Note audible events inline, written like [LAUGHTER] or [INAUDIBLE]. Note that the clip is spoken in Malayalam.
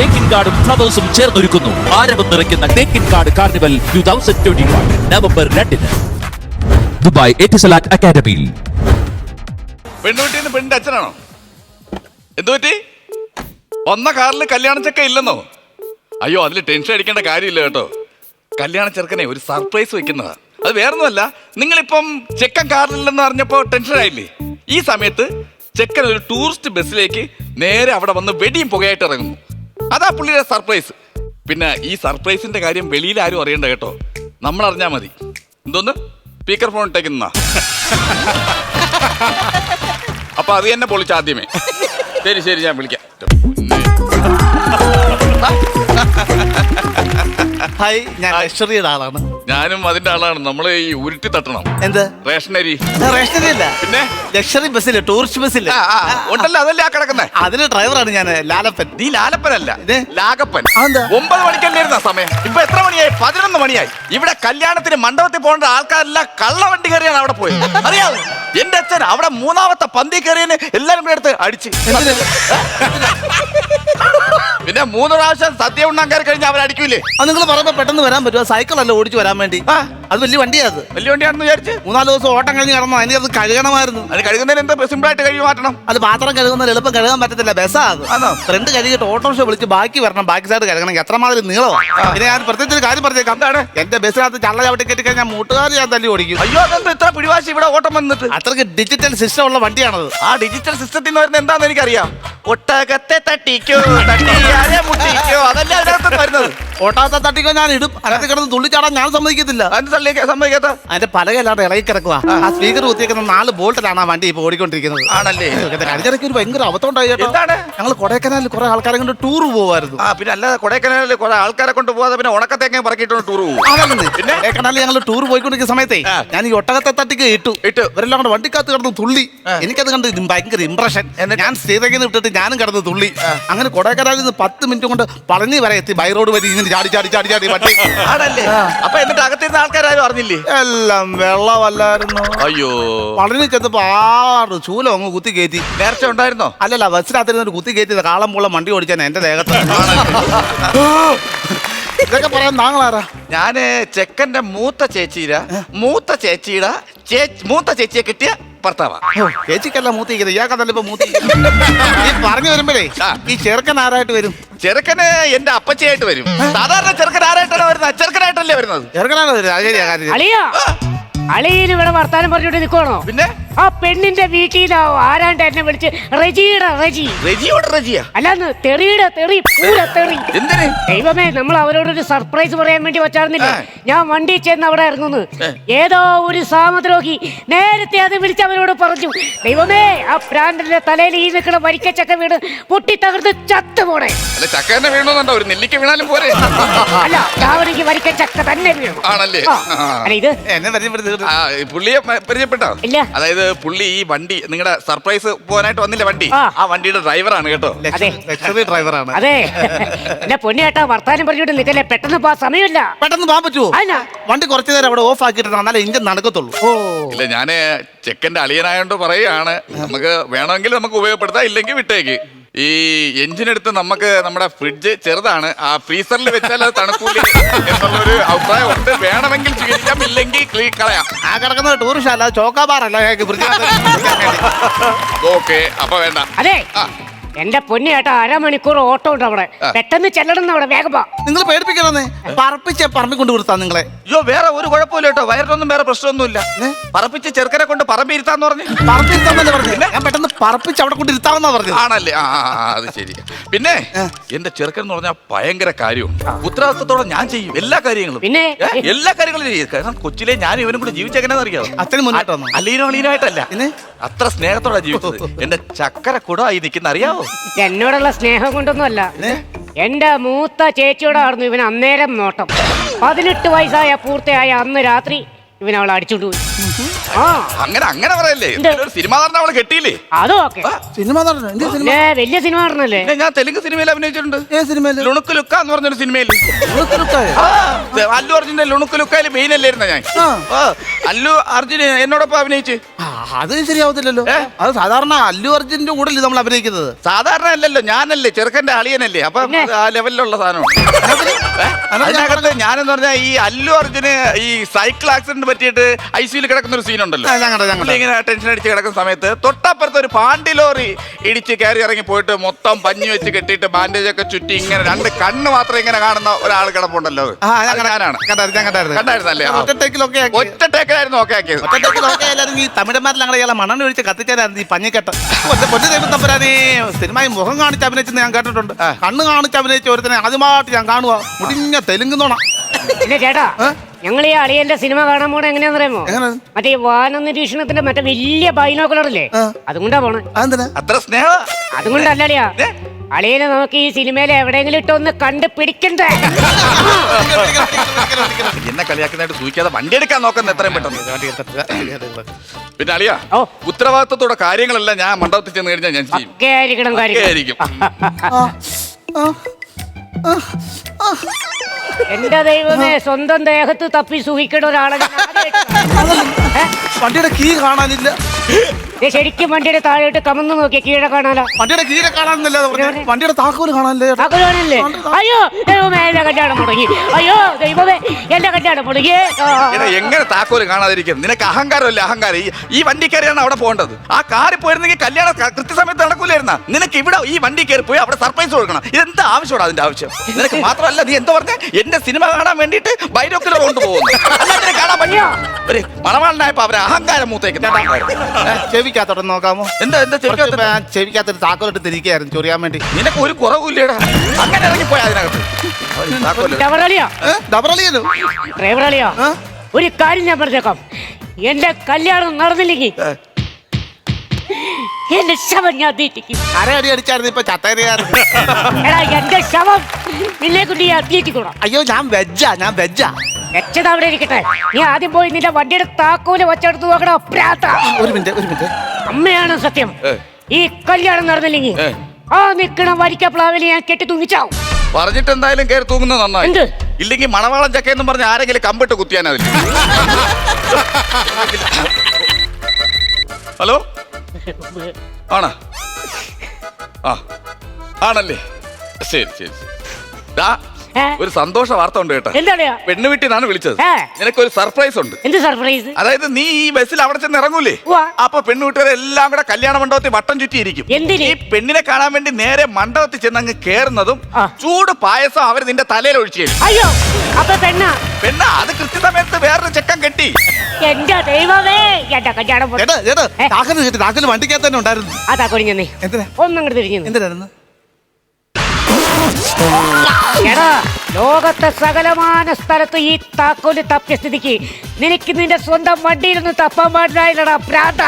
തേക്കിൻ കാർഡും ഫ്ലവേഴ്സും ചേർന്നൊരുക്കുന്നു. ആരവം നിറയ്ക്കുന്ന Thekkinkad carnival two thousand twenty one November രണ്ടിന്. ദുബായ് എറ്റിസലാറ്റ് അക്കാദമിയിൽ. പെണ്ണുകുട്ടിന്ന് പെണ്ണിന്റെ അച്ഛനാണോ? എന്തു പറ്റി? വന്ന കാറിൽ കല്യാണ ചെക്ക ഇല്ലെന്നോ? അയ്യോ അതിൽ ടെൻഷൻ അടിക്കേണ്ട കാര്യമില്ല കേട്ടോ. കല്യാണ ചെറുക്കനെ ഒരു സർപ്രൈസ് വെക്കുന്നതാ. അത് വേറൊന്നുമല്ല നിങ്ങളിപ്പം ചെക്കൻ കാറിലില്ലെന്ന് അറിഞ്ഞപ്പോൾ ടെൻഷൻ ആയില്ലേ? ഈ സമയത്ത് ചെക്കൻ ഒരു ടൂറിസ്റ്റ് ബസ്സിലേക്ക് നേരെ അവിടെ വന്ന് വെടിയും പുകയായിട്ട് ഇറങ്ങുന്നു അതാ പുള്ളിയുടെ സർപ്രൈസ്. പിന്നെ ഈ സർപ്രൈസിന്റെ കാര്യം വെളിയിൽ ആരും അറിയണ്ട കേട്ടോ. നമ്മൾ അറിഞ്ഞാ മതി. എന്തോന്ന്? സ്പീക്കർ ഫോൺ ഇട്ടേക്കുന്ന അപ്പൊ അത് തന്നെ പൊളിച്ച ആദ്യമേ. ശരി ശരി ഞാൻ വിളിക്കാം. ഹായ് ഞാൻ ലക്ഷറിയുടെ ആളാണ്. ഞാനും അതിന്റെ ആളാണ്. നമ്മൾ ഈ ഉരുട്ടി തട്ടണം. എന്ത്? റേഷനരി. റേഷനരി അല്ല പിന്നെ? ലക്ഷറി ബസ്സിൽ ടൂറിസ്റ്റ് ബസ്സിൽ. ഉണ്ടല്ലോ അതല്ലേ ആ കിടക്കുന്നേ? അതിന് ഡ്രൈവറാണ് ഞാൻ ലാലപ്പൻ. നീ ലാലപ്പനല്ല ഇത്? ലാഗപ്പൻ? ഒമ്പത് മണിക്കല്ലായിരുന്ന സമയം. ഇപ്പൊ എത്ര മണിയായി? പതിനൊന്ന് മണിയായി. ഇവിടെ കല്യാണത്തിന് മണ്ഡപത്തിൽ പോകേണ്ട ആൾക്കാരെല്ലാം കള്ളവണ്ടി കയറിയാണ് അവിടെ പോയത്. അറിയാവോ? എന്റെ അച്ഛൻ അവിടെ മൂന്നാമത്തെ പന്തി കയറിയതിന് എല്ലാരും കൂടെ എടുത്ത് അടിച്ച്. പിന്നെ മൂന്ന് പ്രാവശ്യം സദ്യ ഉണ്ണാൻ കയറി കഴിഞ്ഞാൽ അവരടിക്കൂലേ അത് നിങ്ങൾ പറയുമ്പോ പെട്ടെന്ന് വരാൻ പറ്റുമോ? സൈക്കിളല്ല ഓടിച്ചു വരാൻ വേണ്ടി? ആ. അത് വലിയ വണ്ടിയാ അത്. വലിയ വണ്ടിയാണെന്ന് വിചാരിച്ച്? മൂന്നാൽ ദിവസം ഓട്ടം കഴിഞ്ഞ് കിടന്നു? അതിന് അത് കഴുകണമായിരുന്നു. അത് കഴുകുന്നതിന് എന്താ സിമ്പിൾ ആയിട്ട് കഴുകി മാറ്റണം. അത് പാത്രം കഴുകുന്ന എളുപ്പം കഴുകാൻ പറ്റത്തില്ല. ബസ്സാ അത്. ആണോ? ഫ്രണ്ട് കഴുകിയിട്ട് ഓട്ടോറിക്ഷ വിളിച്ച് ബാക്കി വരണം. ബാക്കി സൈഡ് കഴുകണമെങ്കിൽ എത്രമാതിരി നീളമാണ് പിന്നെ ഞാൻ പ്രത്യേകിച്ച് ഒരു കാര്യം പറഞ്ഞേക്കാം. എന്താണ്? എന്റെ ബസ്സിനകത്ത് ചള്ള ചവിട്ടി കെട്ടി കഴിഞ്ഞാൽ മൂട്ടുകാർ ഞാൻ തല്ലി ഓടിക്കും. അയ്യോ അതെന്താ ഇത്ര പിടിവാശി ഇവിടെ ഓട്ടം വന്നിട്ട്? അത്രയ്ക്ക് ഡിജിറ്റൽ സിസ്റ്റം ഉള്ള വണ്ടിയാണത്. ആ ഡിജിറ്റൽ സിസ്റ്റത്തിൽ നിന്ന് വരുന്നത് എന്താണെന്ന് എനിക്കറിയാം. ഒട്ടകത്തെ തട്ടിക്കോ മുട്ടിക്കോ അതല്ലേ അതിനകത്ത് വരുന്നത്. ഓട്ടാത്ത തട്ടിക്കോ ഞാൻ ഇടും. അതിനകത്ത് കിടന്ന് തുള്ളിച്ചാടാൻ ഞാൻ സമ്മതിക്കത്തില്ല. അതിന് തള്ളിയൊക്കെ സമ്മതിക്കാത്ത? അതിന്റെ പലകല്ലാണ്ട് ഇളകി കിടക്കുക ആ. സ്പീക്കർ കുത്തിയേക്കുന്ന നാല് ബോൾട്ടിലാണ് ആ വണ്ടി ഇപ്പൊ ഓടിക്കൊണ്ടിരിക്കുന്നത്. ആണല്ലേ? കഴിഞ്ഞിടയ്ക്ക് ഒരു ഭയങ്കര അബദ്ധം ഉണ്ടായി കേട്ടോ? ഞങ്ങൾ കൊടൈക്കനാലിൽ കുറെ ആൾക്കാരെ കൊണ്ട് ടൂർ പോവായിരുന്നു. ആ പിന്നെ അല്ലാതെ കൊടൈക്കനാലിൽ കുറെ ആൾക്കാരെ കൊണ്ട് പോവാതെ പിന്നെ ഉണക്കത്തേങ്ങ പറക്കിയിട്ടുണ്ട് ടൂർ പോകും പിന്നെ? കൊടൈക്കനാലിൽ ഞങ്ങൾ ടൂർ പോയിക്കൊണ്ടിരിക്കുന്ന സമയത്തേ ഞാൻ ഈ ഒട്ടകത്തെ തട്ടിക്ക് ഇട്ടു. ഇട്ടു. ഇവരെല്ലാം കൂടെ വണ്ടിക്കകത്ത് കിടന്ന് തുള്ളി. എനിക്കത് കണ്ട് ഭയങ്കര എന്നിട്ട്? ഞാൻ സ്ഥിരങ്ങനെ വിട്ടിട്ട് ഞാനും കിടന്ന് തുള്ളി. അങ്ങനെ കൊടൈക്കനാലിൽ നിന്ന് പത്ത് മിനിറ്റ് കൊണ്ട് പറഞ്ഞു വരെ എത്തി. ബൈ റോഡ് വരെ ഇങ്ങനെ ചാടി ചാടി ചാടി ചാടി പട്ടി ആണല്ലേ? അപ്പൊ എന്നിട്ട് അകത്തിരുന്ന ആൾക്കാരും അറിഞ്ഞില്ലേ? എല്ലാം വെള്ളമല്ലായിരുന്നു? അയ്യോ. പളനി ചെന്നപ്പോ ആറ് ചൂലം അങ്ങ് കുത്തി കയറ്റി. നേർച്ച ഉണ്ടായിരുന്നോ? അല്ലല്ല ബസ്സിനകത്തിരുന്നൊരു കുത്തി കയറ്റി കാളം പൂളം വണ്ടി ഓടിച്ചാൻ എന്റെ ദേഹത്ത്. ഇതൊക്കെ പറയാൻ താങ്കളാരാ? ഞാൻ ചെക്കന്റെ മൂത്ത ചേച്ചീരാ മൂത്ത ചേച്ചിയുടെ മൂത്ത ചേച്ചിയെ കിട്ടിയ ഭർത്താവാ. മൂത്തി ചേച്ചിക്കല്ല മൂത്തിക്കുന്നത് ഇയാൾക്കതല്ല ഇപ്പൊ മൂത്തി ഈ പറഞ്ഞു വരുമ്പോഴേ. ഈ ചെറുക്കൻ ആരായിട്ട് വരും? ചെറുക്കന് എന്റെ അപ്പച്ചയായിട്ട് വരും. സാധാരണ ചെറുക്കൻ ആരായിട്ടാണ് വരുന്നത്? ചെറുക്കനായിട്ടല്ലേ വരുന്നത്? ചെറുക്കനാണ് വരും അത് ശരിയാ കാര്യം അളിയ അളിയന് ഇവിടെ വർത്താനം പറഞ്ഞിട്ട് നിൽക്കുവാണോ പിന്നെ? ആ പെണ്ണിന്റെ വീട്ടിൽ നിന്ന് ആരാണ്ട് എന്നെ വിളിച്ച് റെജിയുടെ റെജി? റെജിയോട് റെജിയാ? അല്ലാന്ന് തെറിയുടെ തെറി പൂര തെറി. എന്തിന്? ദൈവമേ നമ്മൾ അവരോടൊരു സർപ്രൈസ് പറയാൻ വേണ്ടി വച്ചായിരുന്നില്ല. ഞാൻ വണ്ടി ചെന്ന് അവിടെ ഇറങ്ങുന്നു. ഏതോ ഒരു സാമദ്രോഹി നേരത്തെ അത് വിളിച്ച് അവരോട് പറഞ്ഞു ദൈവമേ ആ പ്രാന്തന്റെ തലയിൽ ഈ നിൽക്കുന്ന വരിക്കച്ചക്ക വീട് പൊട്ടി തകർത്ത് ചത്തു പോണേ. അല്ല വീണോന്നുണ്ടോ? ഒരു നെല്ലിക്ക വീണാലും പോരെ? അല്ല വരിക്കച്ചക്ക തന്നെ വീണു. ആണല്ലേ. ആ. അല്ല ഇത് എന്നെ പരിചയപ്പെടുത്തി ആ, ഈ പുള്ളിയെ പരിചയപ്പെട്ടോ? ഇല്ല. അതായത് പുള്ളി ഈ വണ്ടി നിങ്ങളുടെ സർപ്രൈസ് പോകാനായിട്ട് വന്നില്ല വണ്ടി? ആ. ആ വണ്ടിയുടെ ഡ്രൈവറാണ് കേട്ടോ. അതെ. ലക്ഷറി ഡ്രൈവറാണ് അതെ. [LAUGHS] എന്റെ പൊന്നു ചേട്ടാ വർത്താനം പറഞ്ഞിട്ട് നിൽക്കല്ലേ? പെട്ടെന്ന് പോ സമയമില്ല. പെട്ടെന്ന് പോകാൻ പറ്റുമോ? വണ്ടി കുറച്ചു നേരം അവിടെ ഓഫ് ആക്കിയിട്ട് എന്നാലേ ഇഞ്ചൻ നടക്കത്തുള്ളൂ. ഓ. ഇല്ല ഞാൻ ചെക്കന്റെ അളിയനായോണ്ട് പറയാണ് നമുക്ക് വേണമെങ്കിൽ നമുക്ക് ഉപയോഗപ്പെടുത്താം ഇല്ലെങ്കിൽ വിട്ടേക്ക്. ഈ എഞ്ചിൻ എടുത്ത് നമുക്ക് നമ്മുടെ ഫ്രിഡ്ജ് ചെറുതാണ്. ആ ഫ്രീസറിൽ വെച്ചാൽ അത് തണുക്കൂല എന്നുള്ളൊരു അഭിപ്രായം ഉണ്ട്. വേണമെങ്കിൽ സ്വീകരിക്കാം ഇല്ലെങ്കിൽ ക്ലീ- കളയാം. ആ കിടക്കുന്ന ടൂറിസ്റ്റ് അല്ല അയാൾക്ക് ഓക്കെ അപ്പൊ വേണ്ട. അതെ. ആ. എന്റെ പൊന്നു ചേട്ടാ അരമണിക്കൂർ ഓട്ടോ ഉണ്ട് അവിടെ. പെട്ടെന്ന് ചെല്ലണം അവിടെ വേഗം പോ. നിങ്ങൾ പേടിപ്പിക്കണമെന്നേ പറപ്പിച്ച പറമ്പി കൊണ്ട് കൊടുത്താ നിങ്ങളെ. അയ്യോ വേറെ ഒരു കുഴപ്പമില്ല കേട്ടോ. വയറിനൊന്നും വേറെ പ്രശ്നമൊന്നുമില്ല. പറപ്പിച്ച് ചെറുക്കനെ കൊണ്ട് പറമ്പിരുത്താന്ന് പറഞ്ഞു. പറഞ്ഞത്? ഞാൻ പെട്ടെന്ന് പറപ്പിച്ച് അവിടെ കൊണ്ട് ഇരുത്താമെന്നാ പറഞ്ഞത്. ആണല്ലേ? ആ ആ, ആ, അത് ശരി. പിന്നെ എന്റെ ചെറുക്കൻ എന്ന് പറഞ്ഞാൽ ഭയങ്കര കാര്യം ഉത്തരവാദിത്തത്തോടെ ഞാൻ ചെയ്യും എല്ലാ കാര്യങ്ങളും. പിന്നെ? ഏ, എല്ലാ കാര്യങ്ങളും ചെയ്യും. കാരണം കൊച്ചിലെ ഞാൻ ഇവനും കൂടെ ജീവിച്ചെങ്ങനെയാണെന്ന് അറിയാം അച്ഛന് മുന്നോട്ട് വന്നു? അലീനോ അലീനായിട്ടല്ല പിന്നെ? അത്ര സ്നേഹത്തോടെ ജീവിച്ചത്. എന്റെ ചക്കര കുടമായി നിൽക്കുന്ന അറിയാവോ? എന്നോടുള്ള സ്നേഹം കൊണ്ടൊന്നും അല്ല എന്റെ മൂത്ത ചേച്ചിയോടായിരുന്നു ഇവൻ അന്നേരം നോട്ടം. പതിനെട്ട് വയസ്സായ പൂർത്തിയായ അന്ന് രാത്രി ഇവൻ അവളെ അടിച്ചോണ്ട് പോയി. ആ അങ്ങനെ അങ്ങനെ പറയല്ലേ. എന്ത്? ഒരു സിനിമ നടന്ന അവളെ കെട്ടിയില്ലേ? അതും ഓക്കെ സിനിമ നടന്നു എന്ത് സിനിമ? പിന്നെ വലിയ സിനിമ പറഞ്ഞല്ലേ പിന്നെ ഞാൻ തെലുങ്ക് സിനിമയിൽ അഭിനയിച്ചിട്ടുണ്ട്. ഏത് സിനിമയിൽ? ലുണുക്ക് ലുക്ക എന്ന് പറഞ്ഞൊരു സിനിമയിൽ. ഉളുക്ക് ഉളുക്കായോ? ആ, അല്ലു അർജുന്റെ ലുണുക്ക് ലുക്കയിൽ മെയിൻ അല്ലായിരുന്ന ഞാൻ? ആ. അല്ലു അർജുൻ എന്നോടൊപ്പം അഭിനയിച്ച്. ആ, അത് ശരിയാവത്തില്ലല്ലോ. അത് സാധാരണ അല്ലു അർജുന്റെ കൂടെ നമ്മൾ അഭിനയിക്കുന്നത്? സാധാരണ അല്ലല്ലോ ഞാനല്ലേ ചെറുക്കന്റെ അളിയനല്ലേ. അപ്പൊ ആ ലെവലിലുള്ള സാധനമാണ്. ഏ? അതിനകത്ത് ഞാനെന്ന് പറഞ്ഞാൽ ഈ അല്ലു അർജുന് ഈ സൈക്കിൾ ആക്സിഡന്റ് പറ്റിയിട്ട് ഐ സിയിൽ കിടക്കുന്ന ഒരു സീനുണ്ടല്ലോ ഇങ്ങനെ ടെൻഷൻ അടിച്ച് കിടക്കുന്ന സമയത്ത് തൊട്ടപ്പുറത്ത് ഒരു പാണ്ടി ലോറി ഇടിച്ച് കയറി ഇറങ്ങി പോയിട്ട് മൊത്തം പഞ്ഞു വെച്ച് കെട്ടിയിട്ട് ബാൻഡേജ് ഒക്കെ ചുറ്റി ഇങ്ങനെ രണ്ട് കണ്ണ് മാത്രം ഇങ്ങനെ കാണുന്ന ഒരാൾ കിടപ്പുണ്ടല്ലോ. ഞാനാണ്. കണ്ടായിരുന്നല്ലേ. ഒറ്റ ടേക്കിലായിരുന്നു ഓക്കെ ആക്കിയത്. ഈ തമിഴന്മാരിൽ അങ്ങനെ ഇയാളെ മണ്ണെണ്ണ ഒഴിച്ച് കത്തിച്ചാലായിരുന്നു ഈ പഞ്ഞിക്കെട്ട്. പൊന്നു ദൈവം തമ്പരാനെ സിനിമയിൽ മുഖം കാണിച്ച് അഭിനയിച്ചെന്ന് ഞാൻ കേട്ടിട്ടുണ്ട്. കണ്ണ് കാണിച്ച് അഭിനയിച്ച ഒരുത്തനെ ആദ്യമായിട്ട് ഞാൻ കാണുക മുടിഞ്ഞ തെലുങ്കുന്നോണ പിന്നെ ചേട്ടാ ഞങ്ങൾ ഈ അളിയന്റെ സിനിമ കാണാൻ പോണ എങ്ങനെയാന്ന് അറിയാമോ എങ്ങനെ? മറ്റേ ഈ വാന നിരീക്ഷണത്തിന്റെ മറ്റേ വലിയ ബൈനോക്കുലറില്ലേ? ആ. അതുകൊണ്ടാ പോണേ. അതെന്തിനാ? അത്ര സ്നേഹ അതുകൊണ്ടല്ല അളിയാ അളിയനെ നമുക്ക് ഈ സിനിമയിൽ എവിടെയെങ്കിലും ഇട്ടൊന്ന് കണ്ട് പിടിക്കണ്ടേ എന്നെ കളിയാക്കുന്നതായിട്ട് സൂചിക്കാതെ വണ്ടി എടുക്കാൻ നോക്കുന്ന എത്രയും പെട്ടെന്ന് പിന്നെ അളിയാ ഓ. ഉത്തരവാദിത്തത്തോടെ കാര്യങ്ങളെല്ലാം ഞാൻ മണ്ഡപത്തിൽ ചെന്ന് കഴിഞ്ഞാൽ ഞാൻ ചെയ്യും. ഒക്കെ ആയിരിക്കണം ഒക്കെ കാര്യം ആയിരിക്കും എന്റെ ദൈവമേ സ്വന്തം ദേഹത്ത് തപ്പി സൂഹിക്കണ ഒരാളെ വണ്ടിയുടെ കീ കാണാനില്ല. ദേ ശരിക്കും വണ്ടിയുടെ താഴോട്ട് കമന്ന് നോക്കിയ കീഴ കാണാലോ? വണ്ടിയുടെ കീഴ കാണാനല്ലേ വണ്ടിയുടെ താക്കോൽ കാണാനല്ലേ ചേട്ടാ. താക്കോലാണല്ലേ അയ്യോ ദൈവമേ എന്റെ കല്യാണം മുടങ്ങി. അയ്യോ ദൈവമേ എന്റെ കല്യാണം മുടങ്ങി. എങ്ങനെ താക്കോൽ കാണാതിരിക്കും? നിനക്ക് അഹങ്കാരമല്ലേ അഹങ്കാരം? ഈ- ഈ വണ്ടി കയറിയാണ് അവിടെ പോകേണ്ടത്. ആ കാറിൽ പോയിരുന്നെങ്കിൽ കല്യാണം കൃത്യസമയത്ത് നടക്കൂലായിരുന്ന. നിനക്ക് ഇവിടെ ഈ വണ്ടി കയറി പോയി അവിടെ സർപ്രൈസ് കൊടുക്കണം. ഇതെന്താ ആവശ്യമാണ് അതിന്റെ ആവശ്യം? നിനക്ക് മാത്രമല്ല നീ എന്താ പറഞ്ഞ? എന്റെ സിനിമ കാണാൻ വേണ്ടിട്ട് ബൈരോക്കിലർ കൊണ്ടുപോകുന്നു. അല്ലാതെ കാണാൻ പറ്റിയോ ഒരു മണവാളനായപ്പോ അവരെ അഹങ്കാരം മൂത്തേക്ക് ചെവിക്കകത്തോട്ട് നോക്കാമോ? എന്താ എന്താ ചെവിക്കകത്ത്? ചെവിക്കകത്തൊരു താക്കോലിട്ട് തിരിക്കുകയായിരുന്നു ചൊറിയാൻ വേണ്ടി നിനക്ക് ഒരു കുറവില്ലേടാ. അങ്ങനെ ഇറങ്ങിപ്പോയി അതിനകത്ത്. ഡബറളിയാ? ഡബറളിയല്ലോ. ഡ്രൈവറളിയാ ഒരു കാര്യം ഞാൻ പറഞ്ഞേക്കാം. എന്റെ കല്യാണം നടന്നില്ലെങ്കിൽ എന്റെ ശവം ഞാൻ തീറ്റിക്കും. അര അടി അടിച്ചായിരുന്നു ഇപ്പൊ ചത്തേറിയായിരുന്നു. എടാ എന്റെ ശവം നിന്നെ ഞാൻ തീറ്റിക്കണം അയ്യോ ഞാൻ വെജ്ജാ ഞാൻ വെജ്ജാ. വെച്ചത് അവിടെ ഇരിക്കട്ടെ. നീ ആദ്യം പോയി നിന്റെ വണ്ടിയുടെ താക്കോൽ വച്ചെടുത്ത് നോക്കണോ പ്രാത്ത ഒരു മിനിറ്റ് ഒരു മിനിറ്റ്. അമ്മയാണ് സത്യം. ഈ കല്യാണം നടന്നില്ലെങ്കിൽ ആ നിക്കണ വരിക്ക പ്ലാവിൽ ഞാൻ കെട്ടി തൂങ്ങിച്ചാവും. പറഞ്ഞിട്ട് എന്തായാലും കയറി തൂങ്ങുന്നത് നന്നായി. എന്ത്? ഇല്ലെങ്കിൽ മണവാളം ചക്ക എന്ന് പറഞ്ഞ ആരെങ്കിലും കമ്പിട്ട് കുത്തിയാൻ അതിൽ ഹലോ? ആണാ? ആ. ആണല്ലേ? ശരി ശരി ശരി. ദാ, ഏ? ഒരു സന്തോഷ വാർത്ത ഉണ്ട് കേട്ടോ. എന്താണ്? പെണ്ണ് വീട്ടിൽ നിന്നാണ് വിളിച്ചത്. നിനക്ക് ഒരു സർപ്രൈസ് ഉണ്ട്. എന്ത് സർപ്രൈസ്? അതായത് നീ ഈ ബസ്സിൽ അവിടെ ചെന്ന് ഇറങ്ങൂലേ? ഉവ്വ. അപ്പൊ പെണ്ണ് വീട്ടുകാരെ എല്ലാം കൂടെ കല്യാണ മണ്ഡപത്തിൽ വട്ടം ചുറ്റിയിരിക്കും. എന്തിന്? ഈ പെണ്ണിനെ കാണാൻ വേണ്ടി നേരെ മണ്ഡപത്തിൽ ചെന്ന് അങ്ങ് കേറുന്നതും ആ. ചൂട് പായസം അവർ നിന്റെ തലയിൽ ഒഴിച്ചു തരും അയ്യോ അപ്പൊ പെണ്ണ? പെണ്ണ അത് കൃത്യസമയത്ത് വേറൊരു ചെക്കൻ കെട്ടി. എന്റെ ദൈവമേ എന്റെ കല്യാണം പൊ- ചേട്ടാ ചേട്ടാ ഏ? താക്കോൽ കിട്ടി താക്കോൽ വണ്ടിക്കകത്ത് തന്നെ ഉണ്ടായിരുന്നു. അതാ കൊടിഞ്ഞേ എന്തിനാ? ഒന്നങ്ങോട്ട് തിരിഞ്ഞു. എന്തിനായിരുന്നു? എടാ ലോകത്തെ സകലമാന സ്ഥലത്ത് ഈ താക്കോൽ തപ്പിയ സ്ഥിതിക്ക് നിനക്ക് നിന്റെ സ്വന്തം വണ്ടിയിൽ നിന്ന് തപ്പാൻ പാടില്ലായില്ലടാ പ്രാന്ത.